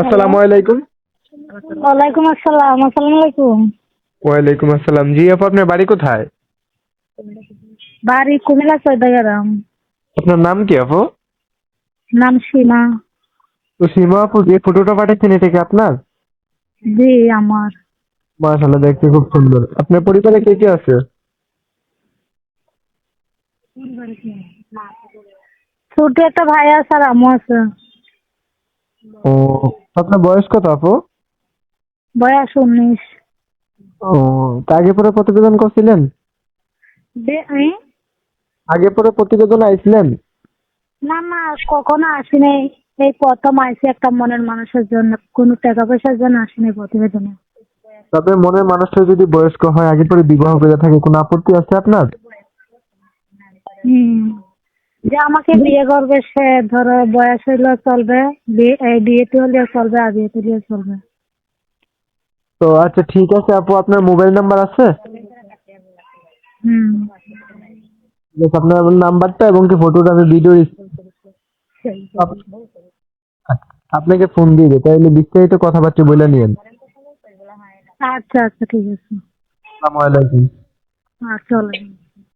আসসালামু আলাইকুম। ওয়ালাইকুম আসসালাম আসসালামু আলাইকুম। ওয়ালাইকুম আসসালাম। জি আপু আপনার বাড়ি কোথায়? বাড়ি কুমিল্লা চৌদ্দগ্রাম আপনার নাম কি আপু? নাম সীমা। তো সীমা আপু যে ফটোটা পাঠিয়েছেন এটা কি আপনার? জি আমার। মাশাআল্লাহ দেখতে খুব সুন্দর। আপনার পরিবারে কে কে আছে? ছোট একটা ভাই আছে আর আমু আছে। ও আপনার বয়স কত আপু? বয়স উনিশ। ও তা আগে পরে প্রতিবেদন করছিলেন? আগে পরে প্রতিবেদন আইছিলেন? না না কখনো আসিনি। এই প্রথম আইসি একটা মনের মানুষের জন্য কোনো টাকা পয়সার জন্য আসিনি প্রতিবেদনে। তবে মনের মানুষটা যদি বয়স্ক হয় আগে পরে বিবাহ করে থাকে কোনো আপত্তি আছে আপনার? হুম। যে আমাকে বিয়ে করবে সে ধরো বয়স হইলেও চলবে বিয়েতে হলেও চলবে আর বিয়েতে হলেও চলবে। তো আচ্ছা ঠিক আছে আপু আপনার মোবাইল নাম্বার আছে? হুম। আপনার নাম্বারটা এবং কি ফটোটা আমি ভিডিও আপনাকে ফোন দিয়ে দেয় তাহলে বিস্তারিত কথাবার্তা বলে নিয়েন। আচ্ছা আচ্ছা ঠিক আছে। আসসালামু আলাইকুম। চলে